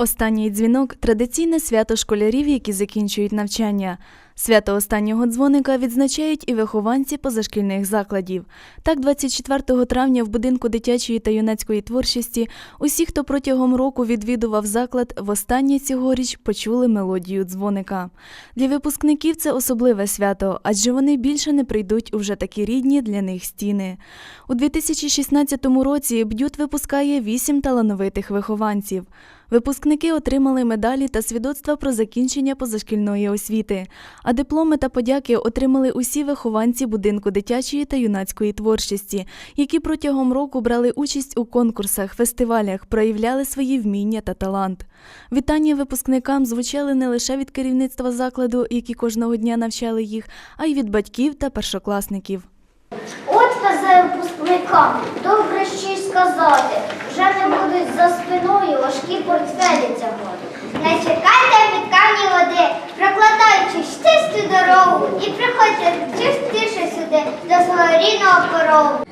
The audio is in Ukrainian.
Останній дзвінок традиційне свято школярів, які закінчують навчання. Свято останнього дзвоника відзначають і вихованці позашкільних закладів. Так, 24 травня в будинку дитячої та юнацької творчості усі, хто протягом року відвідував заклад, востаннє цьогоріч почули мелодію дзвоника. Для випускників це особливе свято, адже вони більше не прийдуть у вже такі рідні для них стіни. У 2016 році Б'ют випускає вісім талановитих вихованців. Випускники отримали медалі та свідоцтва про закінчення позашкільної освіти, а дипломи та подяки отримали усі вихованці будинку дитячої та юнацької творчості, які протягом року брали участь у конкурсах, фестивалях, проявляли свої вміння та талант. Вітання випускникам звучали не лише від керівництва закладу, які кожного дня навчали їх, а й від батьків та першокласників. От везе випускникам, добре ще й сказати. Вже не будуть за спиною важкі портфелі тягати. Не чекайте рідного порогу.